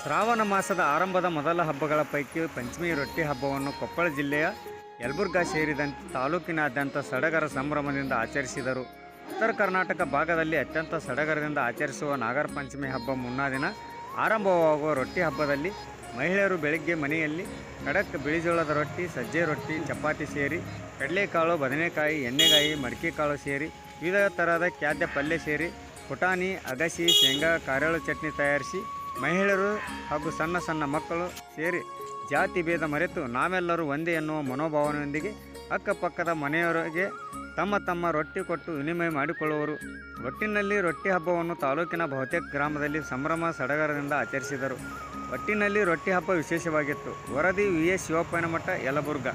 ಶ್ರಾವಣ ಮಾಸದ ಆರಂಭದ ಮೊದಲ ಹಬ್ಬಗಳ ಪೈಕಿ ಪಂಚಮಿ ರೊಟ್ಟಿ ಹಬ್ಬವನ್ನು ಕೊಪ್ಪಳ ಜಿಲ್ಲೆಯ ಯಲಬುರ್ಗಾ ಸೇರಿದಂತೆ ತಾಲೂಕಿನಾದ್ಯಂತ ಸಡಗರ ಸಂಭ್ರಮದಿಂದ ಆಚರಿಸಿದರು. ಉತ್ತರ ಕರ್ನಾಟಕ ಭಾಗದಲ್ಲಿ ಅತ್ಯಂತ ಸಡಗರದಿಂದ ಆಚರಿಸುವ ನಾಗರ ಪಂಚಮಿ ಹಬ್ಬ ಮುನ್ನಾ ದಿನ ಆರಂಭವಾಗುವ ರೊಟ್ಟಿ ಹಬ್ಬದಲ್ಲಿ ಮಹಿಳೆಯರು ಬೆಳಗ್ಗೆ ಮನೆಯಲ್ಲಿ ಖಡಕ್ ಬಿಳಿಜೋಳದ ರೊಟ್ಟಿ, ಸಜ್ಜೆ ರೊಟ್ಟಿ, ಚಪಾತಿ ಸೇರಿ, ಕಡಲೆಕಾಳು, ಬದನೆಕಾಯಿ, ಎಣ್ಣೆಗಾಯಿ, ಮಡಿಕೆಕಾಳು ಸೇರಿ, ವಿವಿಧ ಥರದ ಖಾದ್ಯ ಪಲ್ಯ ಸೇರಿ, ಪುಟಾಣಿ, ಅಗಸಿ, ಶೇಂಗಾ, ಕಾರೆಳು ಚಟ್ನಿ ತಯಾರಿಸಿ ಮಹಿಳೆಯರು ಹಾಗೂ ಸಣ್ಣ ಸಣ್ಣ ಮಕ್ಕಳು ಸೇರಿ ಜಾತಿ ಭೇದ ಮರೆತು ನಾವೆಲ್ಲರೂ ಒಂದೇ ಎನ್ನುವ ಮನೋಭಾವನೆಯೊಂದಿಗೆ ಅಕ್ಕಪಕ್ಕದ ಮನೆಯವರಿಗೆ ತಮ್ಮ ತಮ್ಮ ರೊಟ್ಟಿ ಕೊಟ್ಟು ವಿನಿಮಯ ಮಾಡಿಕೊಳ್ಳುವರು. ಒಟ್ಟಿನಲ್ಲಿ ರೊಟ್ಟಿ ಹಬ್ಬವನ್ನು ತಾಲೂಕಿನ ಬಹುತೇಕ ಗ್ರಾಮದಲ್ಲಿ ಸಂಭ್ರಮ ಸಡಗರದಿಂದ ಆಚರಿಸಿದರು. ಒಟ್ಟಿನಲ್ಲಿ ರೊಟ್ಟಿ ಹಬ್ಬ ವಿಶೇಷವಾಗಿತ್ತು. ವರದಿ ವಿ ಎಸ್ ಶಿವಪ್ಪನಮಠ ಯಲಬುರ್ಗ.